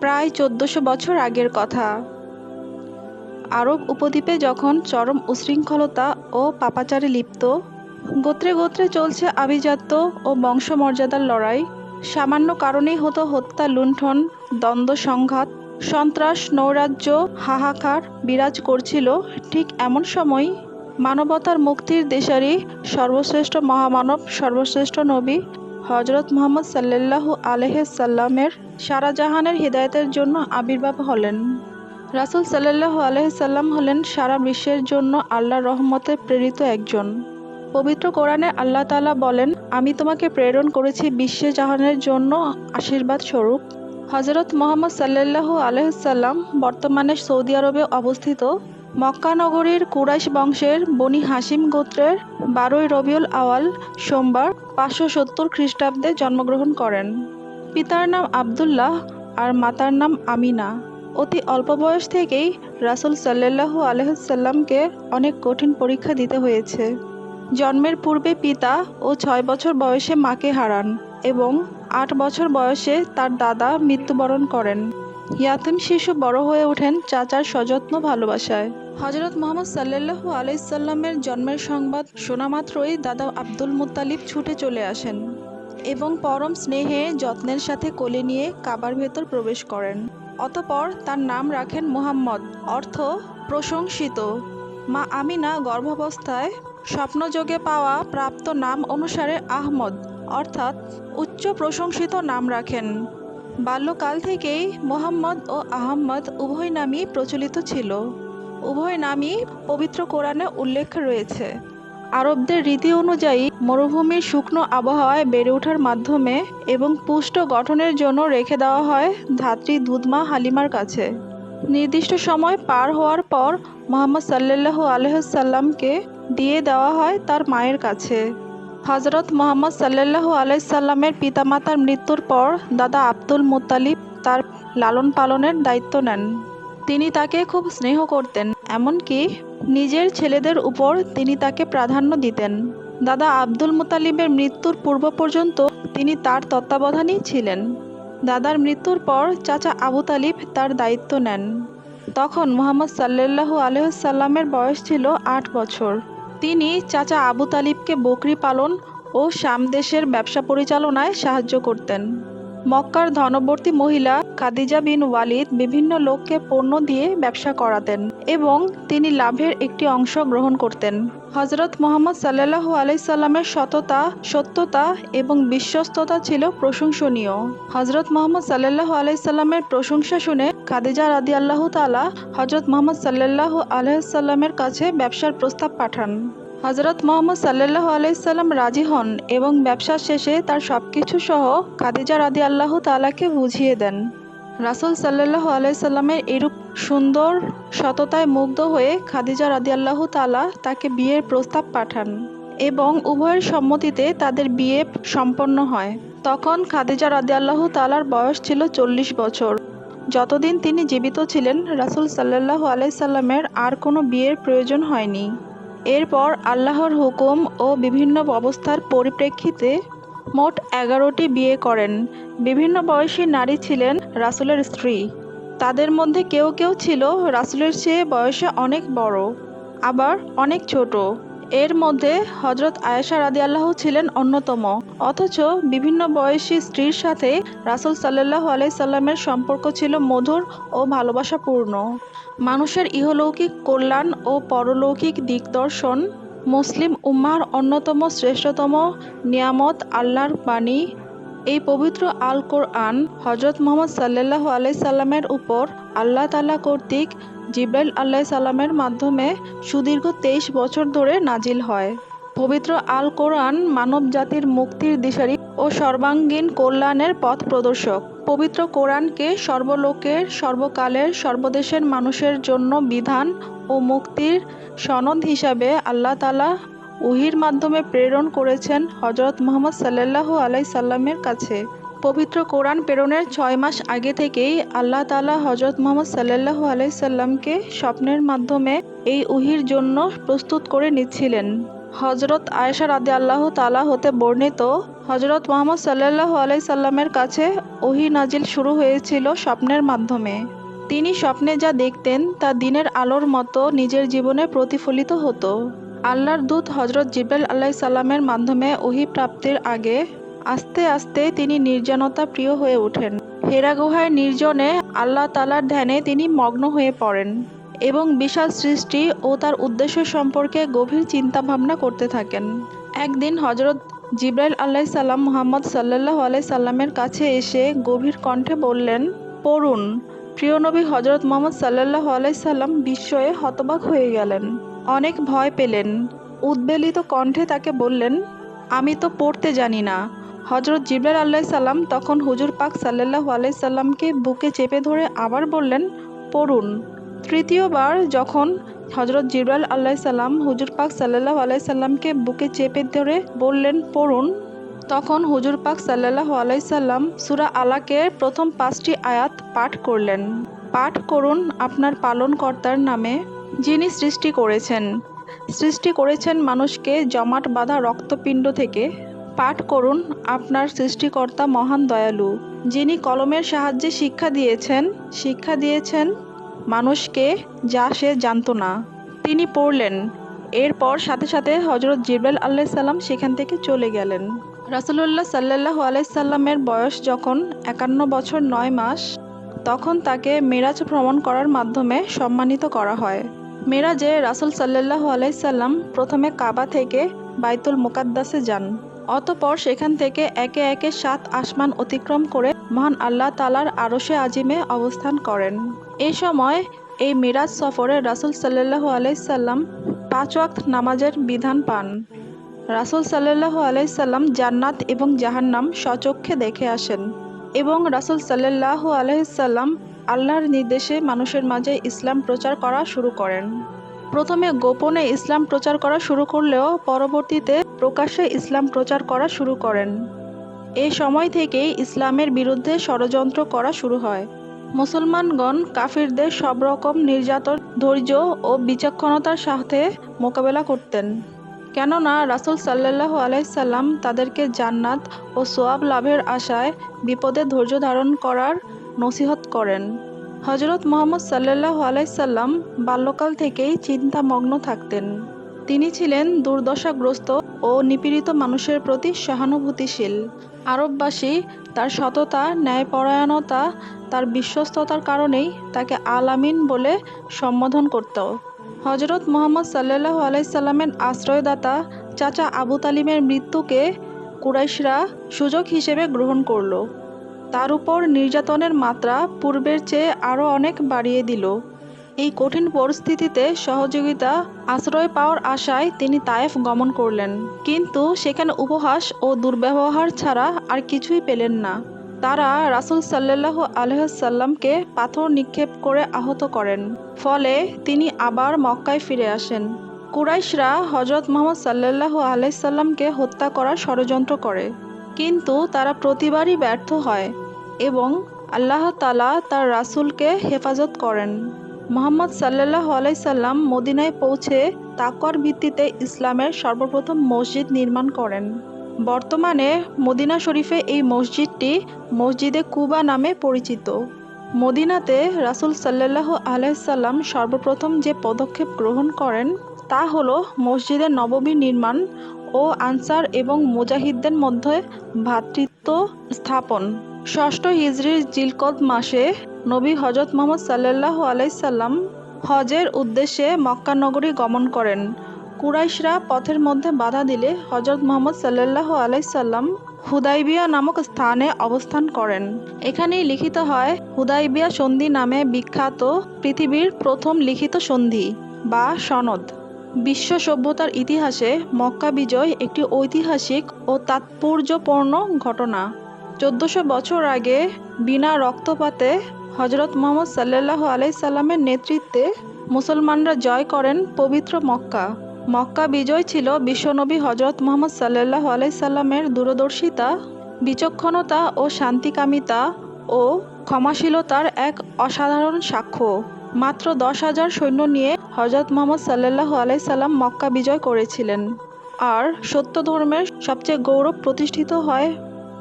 প্রায় চোদ্দশো বছর আগের কথা। আরব উপদ্বীপে যখন চরম উশৃঙ্খলতা ও পাপাচারে লিপ্ত, গোত্রে গোত্রে চলছে আভিজাত্য ও বংশমর্যাদার লড়াই। সামান্য কারণেই হতো হত্যা, লুণ্ঠন, দ্বন্দ্ব, সংঘাত, সন্ত্রাস, নৈরাজ্য, হাহাকার বিরাজ করছিল। ঠিক এমন সময় মানবতার মুক্তির দেশারি সর্বশ্রেষ্ঠ মহামানব, সর্বশ্রেষ্ঠ নবী হজরত মোহাম্মদ সাল্লাল্লাহু আলহামের সারা জাহানের হৃদায়তের জন্য আবির্ভাব হলেন। রাসুল সাল্লাল্লাহু আলহাম হলেন সারা বিশ্বের জন্য আল্লাহর রহমতে প্রেরিত একজন। পবিত্র কোরআনে আল্লাহ তাআলা বলেন, আমি তোমাকে প্রেরণ করেছি বিশ্বে জাহানের জন্য আশীর্বাদ স্বরূপ। হজরত মোহাম্মদ সাল্লাল্লাহু আলহাম বর্তমানে সৌদি আরবে অবস্থিত। মক্কা নগরীর কুরাইশ বংশের বনি হাসিম গোত্রের বারোই রবিউল আওয়াল সোমবার পাঁচশো সত্তর খ্রিস্টাব্দে জন্মগ্রহণ করেন। পিতার নাম আবদুল্লাহ আর মাতার নাম আমিনা। অতি অল্প বয়স থেকেই রাসুল সাল্লাল্লাহু আলহামকে অনেক কঠিন পরীক্ষা দিতে হয়েছে। জন্মের পূর্বে পিতা ও ছয় বছর বয়সে মাকে হারান এবং আট বছর বয়সে তার দাদা মৃত্যুবরণ করেন। ইয়াতিম শিশু বড় হয়ে ওঠেন চাচার সযত্ন ভালোবাসায়। হজরত মোহাম্মদ সাল্লাল্লাহু আলাইসাল্লামের জন্মের সংবাদ শোনা মাত্রই দাদা আব্দুল মুত্তালিব ছুটে চলে আসেন এবং পরম স্নেহে যত্নের সাথে কোলে নিয়ে কাবার ভেতর প্রবেশ করেন। অতপর তার নাম রাখেন মুহাম্মদ, অর্থ প্রশংসিত। মা আমিনা গর্ভাবস্থায় স্বপ্নযোগে পাওয়া প্রাপ্ত নাম অনুসারে আহমদ, অর্থাৎ উচ্চ প্রশংসিত নাম রাখেন। বাল্যকাল থেকেই মোহাম্মদ ও আহম্মদ উভয় নামই প্রচলিত ছিল। উভয় নামই পবিত্র কোরআনে উল্লেখ রয়েছে। আরবদের রীতি অনুযায়ী মরুভূমির শুকনো আবহাওয়ায় বেড়ে ওঠার মাধ্যমে এবং পুষ্ট গঠনের জন্য রেখে দেওয়া হয় ধাত্রী দুধমা হালিমার কাছে। নির্দিষ্ট সময় পার হওয়ার পর মোহাম্মদ সাল্লাল্লাহু আলহাসাল্লামকে দিয়ে দেওয়া হয় তার মায়ের কাছে। হজরত মোহাম্মদ সাল্লাল্লাহু আলাইসাল্লামের পিতামাতার মৃত্যুর পর দাদা আব্দুল মুতালিব তার লালন পালনের দায়িত্ব নেন। তিনি তাকে খুব স্নেহ করতেন, এমনকি নিজের ছেলেদের উপর তিনি তাকে প্রাধান্য দিতেন। দাদা আব্দুল মুতালিবের মৃত্যুর পূর্ব পর্যন্ত তিনি তার তত্ত্বাবধানেই ছিলেন। দাদার মৃত্যুর পর চাচা আবু তালিব তার দায়িত্ব নেন। তখন মোহাম্মদ সাল্লাল্লাহু আলহামের বয়স ছিল আট বছর। তিনি চাচা আবু তালিবকে বকরি পালন ও সামদেশের ব্যবসা পরিচালনায় সাহায্য করতেন। মক্কার ধনবর্তী মহিলা খাদিজা বিন ওয়ালিদ বিভিন্ন লোককে পণ্য দিয়ে ব্যবসা করাতেন এবং তিনি লাভের একটি অংশ গ্রহণ করতেন। হজরত মোহাম্মদ সাল্লাহু আলাইসাল্লামের সততা, সত্যতা এবং বিশ্বস্ততা ছিল প্রশংসনীয়। হজরত মোহাম্মদ সাল্লাহু আলাইসাল্লামের প্রশংসা শুনে খাদিজা রাদি আল্লাহ তালা হজরত মোহাম্মদ সাল্লাহু আলাইসাল্লামের কাছে ব্যবসার প্রস্তাব পাঠান। হজরত মোহাম্মদ সাল্লাহ আলাইসাল্লাম রাজি হন এবং ব্যবসা শেষে তার সব কিছু সহ খাদিজা রাদি আল্লাহ তালাকে বুঝিয়ে দেন। রাসুল সাল্লাহ আলাইসাল্লামের এরূপ সুন্দর সততায় মুগ্ধ হয়ে খাদিজা রাদি আল্লাহ তালা তাকে বিয়ের প্রস্তাব পাঠান এবং উভয়ের সম্মতিতে তাদের বিয়ে সম্পন্ন হয়। তখন খাদিজা রাদি আল্লাহ তালার বয়স ছিল চল্লিশ বছর। যতদিন তিনি জীবিত ছিলেন, রাসুল সাল্লাহ আলাইসাল্লামের আর কোনো বিয়ের প্রয়োজন হয়নি। এরপর আল্লাহর হুকুম ও বিভিন্ন অবস্থার পরিপ্রেক্ষিতে মোট এগারোটি বিয়ে করেন। বিভিন্ন বয়সী নারী ছিলেন রাসুলের স্ত্রী। তাদের মধ্যে কেউ কেউ ছিল রাসুলের চেয়ে বয়সে অনেক বড়, আবার অনেক ছোট। এর মধ্যে হজরত আয়েশা রাদি আল্লাহ ছিলেন অন্যতম। অথচ বিভিন্ন বয়সী স্ত্রীর সাথে রাসুল সাল্লাহ আলাইসাল্লামের সম্পর্ক ছিল মধুর ও ভালোবাসাপূর্ণ। মানুষের ইহলৌকিক কল্যাণ ও পরলৌকিক দিকদর্শন মুসলিম উম্মার অন্যতম শ্রেষ্ঠতম নিয়ামত আল্লাহর বাণী এই পবিত্র আল কোরআন হজরত মোহাম্মদ সাল্লাহ আলাই সাল্লামের উপর আল্লাহ তালা কর্তৃক জিব্রাইল আল্লাহ সাল্লামের মাধ্যমে সুদীর্ঘ তেইশ বছর ধরে নাজিল হয়। পবিত্র আল কোরআন মানব জাতির মুক্তির দিশারি ও সর্বাঙ্গীন কল্যাণের পথ প্রদর্শক। পবিত্র কোরআনকে সর্বলোকের, সর্বকালের, সর্বদেশের মানুষের জন্য বিধান ও মুক্তির সনদ হিসাবে আল্লাহ তালা উহির মাধ্যমে প্রেরণ করেছেন হজরত মোহাম্মদ সাল্লাহু আলাই সাল্লামের কাছে। পবিত্র কোরআন প্রেরণের ছয় মাস আগে থেকেই আল্লাহ তালা হজরত মোহাম্মদ সাল্লাহু আলাই সাল্লামকে স্বপ্নের মাধ্যমে এই উহির জন্য প্রস্তুত করে নিচ্ছিলেন। হজরত আয়েশা রাদি আল্লাহ তালা হতে বর্ণিত হজরত মোহাম্মদ সাল্লাহ আলাই সাল্লামের কাছে ওহি নাজিল শুরু হয়েছিল স্বপ্নের মাধ্যমে। তিনি স্বপ্নে যা দেখতেন তা দিনের আলোর মতো নিজের জীবনে প্রতিফলিত হতো। আল্লাহর দূত হজরত জিব্রাইল আল্লাহ সাল্লামের মাধ্যমে ওহি প্রাপ্তির আগে আস্তে আস্তে তিনি নির্জনতা প্রিয় হয়ে ওঠেন। হেরা গুহায় নির্জনে আল্লাহ তালার ধ্যানে তিনি মগ্ন হয়ে পড়েন এবং বিশাল সৃষ্টি ও তার উদ্দেশ্য সম্পর্কে গভীর চিন্তা ভাবনা করতে থাকেন। একদিন হজরত জিব্রাইল আল্লাহ সাল্লাম মোহাম্মদ সাল্লাহ আলাই সাল্লামের কাছে এসে গভীর কণ্ঠে বললেন, পড়ুন। প্রিয় নবী হজরত মোহাম্মদ সাল্লাহ আলাই সাল্লাম বিস্ময়ে হতবাক হয়ে গেলেন। অনেক ভয় পেলেন। উদ্বেলিত কণ্ঠে তাকে বললেন, আমি তো পড়তে জানি না। হজরত জিব্রাইল আল্লাহ সাল্লাম তখন হুজুর পাক সাল্লাহ আলাই সাল্লামকে বুকে চেপে ধরে আবার বললেন, পড়ুন। তৃতীয়বার যখন হজরত জিবরাল আল্লাহ সাল্লাম হুজুর পাক সাল্লাহ আলাই সাল্লামকে বুকে চেপে ধরে বললেন, পড়ুন, তখন হুজুর পাক সাল্লাহ আলাই সাল্লাম সুরা আলাকের প্রথম পাঁচটি আয়াত পাঠ করলেন। পাঠ করুন আপনার পালনকর্তার নামে। যিনি সৃষ্টি করেছেন। সৃষ্টি করেছেন মানুষকে জমাট বাঁধা রক্তপিণ্ড থেকে। পাঠ করুন আপনার সৃষ্টিকর্তা মহান দয়ালু, যিনি কলমের সাহায্যে শিক্ষা দিয়েছেন শিক্ষা দিয়েছেন মানুষকে যা সে জানতো না। তিনি পড়লেন। এরপর সাথে সাথে হজরত জিব্রাইল আল্লাহ সাল্লাম সেখান থেকে চলে গেলেন। রাসুলুল্লাহ সাল্লাহ আলাইসাল্লামের বয়স যখন একান্ন বছর নয় মাস, তখন তাকে মেরাজ ভ্রমণ করার মাধ্যমে সম্মানিত করা হয়। মেরাজে রাসুল সাল্লাহ আলাইসাল্লাম প্রথমে কাবা থেকে বাইতুল মোকাদ্দাসে যান। অতপর সেখান থেকে একে একে সাত আসমান অতিক্রম করে মহান আল্লাহ তালার আরশে আজিমে অবস্থান করেন। এই সময় এই মিরাজ সফরে রাসুল সাল্লাহ আলাইসাল্লাম পাঁচ ওয়াক্ত নামাজের বিধান পান। রাসুল সাল্লাহ আলাইসাল্লাম জান্নাত এবং জাহান্নাম সচক্ষে দেখে আসেন এবং রাসুল সাল্লাহ আলাইসাল্লাম আল্লাহর নির্দেশে মানুষের মাঝে ইসলাম প্রচার করা শুরু করেন। প্রথমে গোপনে ইসলাম প্রচার করা শুরু করলেও পরবর্তীতে প্রকাশ্যে ইসলাম প্রচার করা শুরু করেন। এ সময় থেকেই ইসলামের বিরুদ্ধে ষড়যন্ত্র করা শুরু হয়। মুসলমানগণ কাফিরদের সব রকম নির্যাতন, ধৈর্য ও বিচক্ষণতার সাথে মোকাবেলা করতেন। কেননা রাসুল সাল্লাহ আলাইসাল্লাম তাদেরকে জান্নাত ও সোয়াব লাভের আশায় বিপদে ধৈর্য ধারণ করার নসিহত করেন। হজরত মোহাম্মদ সাল্লাহ আলাইসাল্লাম বাল্যকাল থেকেই চিন্তামগ্ন থাকতেন। তিনি ছিলেন দুর্দশাগ্রস্ত ও নিপীড়িত মানুষের প্রতি সহানুভূতিশীল। আরববাসী তার সততা, ন্যায়পরায়ণতা, তার বিশ্বস্ততার কারণেই তাকে আল আমিন বলে সম্বোধন করত। হজরত মোহাম্মদ সাল্লাহ আলাইসাল্লামের আশ্রয়দাতা চাচা আবু তালিমের মৃত্যুকে কুরাইশরা সুযোগ হিসেবে গ্রহণ করল। তার উপর নির্যাতনের মাত্রা পূর্বের চেয়ে আরও অনেক বাড়িয়ে দিল। এই কঠিন পরিস্থিতিতে সহযোগিতা, আশ্রয় পাওয়ার আশায় তিনি তায়েফ গমন করলেন। কিন্তু সেখানে উপহাস ও দুর্ব্যবহার ছাড়া আর কিছুই পেলেন না। তারা রাসুল সাল্লাহ আলহাসাল্লামকে পাথর নিক্ষেপ করে আহত করেন। ফলে তিনি আবার মক্কায় ফিরে আসেন। কুরাইশরা হজরত মোহাম্মদ সাল্লাহ আলাইসাল্লামকে হত্যা করার ষড়যন্ত্র করে। কিন্তু তারা প্রতিবারই ব্যর্থ হয় এবং আল্লাহ তালা তার রাসুলকে হেফাজত করেন। মোহাম্মদ সাল্লাহ আলাইসাল্লাম মদিনায় পৌঁছে তাকর ভিত্তিতে ইসলামের সর্বপ্রথম মসজিদ নির্মাণ করেন। বর্তমানে মদিনা শরীফে এই মসজিদটি মসজিদে কুবা নামে পরিচিত। মদিনাতে রাসুল সাল্লাহ আলাইসাল্লাম সর্বপ্রথম যে পদক্ষেপ গ্রহণ করেন তা হলো মসজিদে নববী নির্মাণ ও আনসার এবং মুজাহিদদের মধ্যে ভ্রাতৃত্ব স্থাপন। ষষ্ঠ হিজরির জিলকদ মাসে নবী হজরত মোহাম্মদ সাল্লাহ আলাইসাল্লাম হজের উদ্দেশ্যে মক্কা নগরী গমন করেন। কুরাইশরা পথের মধ্যে বাধা দিলে হজরত মোহাম্মদ সাল্লাহ আলাইসাল্লাম হুদাইবিয়া নামক স্থানে অবস্থান করেন। এখানেই লিখিত হয়, হুদাইবিয়া সন্ধি নামে বিখ্যাত পৃথিবীর প্রথম লিখিত সন্ধি বা সনদ। বিশ্ব সভ্যতার ইতিহাসে মক্কা বিজয় একটি ঐতিহাসিক ও তাৎপর্যপূর্ণ ঘটনা। চোদ্দশো বছর আগে বিনা রক্তপাতে হজরত মোহাম্মদ সাল্লাহ আলাইসাল্লামের নেতৃত্বে মুসলমানরা জয় করেন পবিত্র মক্কা। মক্কা বিজয় ছিল বিশ্বনবী হজরত মোহাম্মদ সাল্লাহ আলাইসাল্লামের দূরদর্শিতা, বিচক্ষণতা ও শান্তিকামিতা ও ক্ষমাশীলতার এক অসাধারণ সাক্ষ্য। মাত্র দশ হাজার সৈন্য নিয়ে হজরত মোহাম্মদ সাল্লাহ আলাইসাল্লাম মক্কা বিজয় করেছিলেন। আর সত্য ধর্মের সবচেয়ে গৌরব প্রতিষ্ঠিত হয়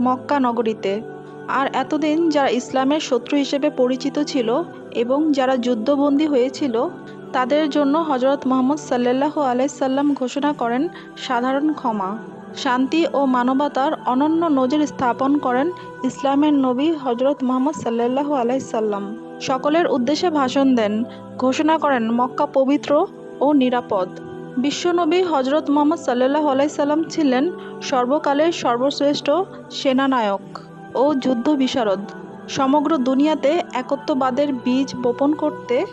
মক্কা নগরীতে। আর এতদিন যারা ইসলামের শত্রু হিসেবে পরিচিত ছিল এবং যারা যুদ্ধবন্দী হয়েছিল, তাদের জন্য হজরত মোহাম্মদ সাল্লাহ আলাইসাল্লাম ঘোষণা করেন সাধারণ ক্ষমা। শান্তি ও মানবতার অনন্য নজির স্থাপন করেন ইসলামের নবী হজরত মোহাম্মদ সাল্লাহ আলাইসাল্লাম সকলের উদ্দেশ্যে ভাষণ দেন। ঘোষণা করেন, মক্কা পবিত্র ও নিরাপদ। বিশ্বনবী হজরত মোহাম্মদ সাল্লাহ আলাইসাল্লাম ছিলেন সর্বকালের সর্বশ্রেষ্ঠ সেনানায়ক ও যুদ্ধ বিশারদ। সমগ্র দুনিয়াতে একত্ববাদের বীজ বপন করতে,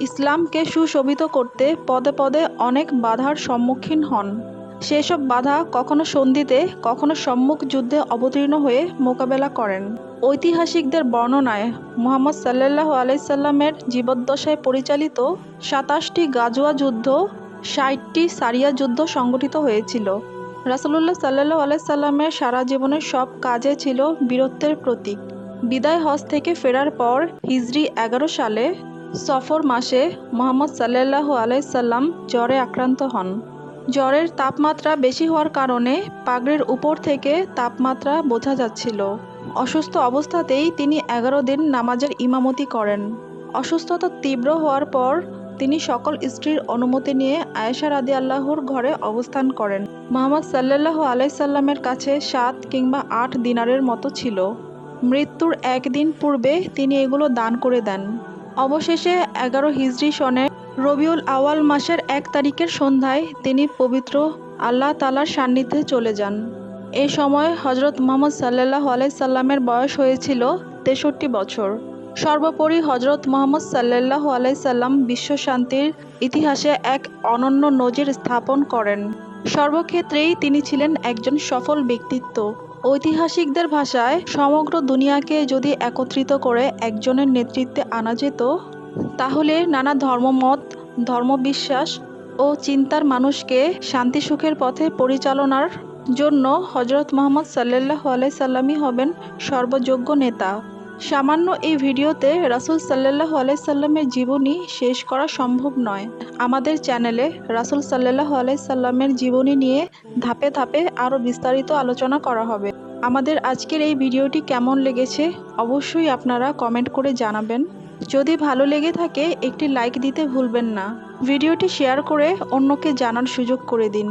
ইসলামকে সুশোভিত করতে পদে পদে অনেক বাধার সম্মুখীন হন। সেসব বাধা কখনো সন্ধিতে, কখনো সম্মুখ যুদ্ধে অবতীর্ণ হয়ে মোকাবেলা করেন। ঐতিহাসিকদের বর্ণনায় মোহাম্মদ সাল্লাহ আলাইসাল্লামের জীবদ্দশায় পরিচালিত সাতাশটি গাজোয়া যুদ্ধ, ষাটটি সারিয়া যুদ্ধ সংগঠিত হয়েছিল। রাসুলুল্লাহ সাল্লাহ আলাইসাল্লামের সারা জীবনের সব কাজে ছিল বীরত্বের প্রতীক। বিদায় হজ থেকে ফেরার পর হিজরি এগারো সালে সফর মাসে মোহাম্মদ সাল্লাহ আলাইসাল্লাম জ্বরে আক্রান্ত হন। জ্বরের তাপমাত্রা বেশি হওয়ার কারণে পাগড়ির উপর থেকে তাপমাত্রা বোঝা যাচ্ছিল। অসুস্থ অবস্থাতেই তিনি এগারো দিন নামাজের ইমামতি করেন। অসুস্থতা তীব্র হওয়ার পর তিনি সকল স্ত্রীর অনুমতি নিয়ে আয়েশা রাদি আল্লাহর ঘরে অবস্থান করেন। মোহাম্মদ সাল্লাহ আলাইসাল্লামের কাছে সাত কিংবা আট দিনারের মতো ছিল। মৃত্যুর একদিন পূর্বে তিনি এগুলো দান করে দেন। অবশেষে এগারো হিজরি সনে রবিউল আওয়াল মাসের এক তারিখের সন্ধ্যায় তিনি পবিত্র আল্লাহ তালার সান্নিধ্যে চলে যান। এ সময় হজরত মোহাম্মদ সাল্লাহ আলাইসাল্লামের বয়স হয়েছিল তেষট্টি বছর। সর্বোপরি হজরত মোহাম্মদ সাল্লাহ আলাইসাল্লাম বিশ্ব শান্তির ইতিহাসে এক অনন্য নজির স্থাপন করেন। সর্বক্ষেত্রেই তিনি ছিলেন একজন সফল ব্যক্তিত্ব। ঐতিহাসিকদের ভাষায় সমগ্র দুনিয়াকে যদি একত্রিত করে একজনের নেতৃত্বে আনা যেত, তাহলে নানা ধর্মমত, ধর্মবিশ্বাস ও চিন্তার মানুষকে শান্তি সুখের পথে পরিচালনার জন্য হজরত মোহাম্মদ সাল্লাহ আলাইসাল্লামই হবেন সর্বযোগ্য নেতা। সামান্য এই ভিডিওতে রাসুল সাল্লাহ আলাইসাল্লামের জীবনী শেষ করা সম্ভব নয়। আমাদের চ্যানেলে রাসুল সাল্লাহ আলাইসাল্লামের জীবনী নিয়ে ধাপে ধাপে আরও বিস্তারিত আলোচনা করা হবে। আমাদের আজকের এই ভিডিওটি কেমন লেগেছে অবশ্যই আপনারা কমেন্ট করে জানাবেন। যদি ভালো লেগে থাকে, একটি লাইক দিতে ভুলবেন না। ভিডিওটি শেয়ার করে অন্যকে জানার সুযোগ করে দিন।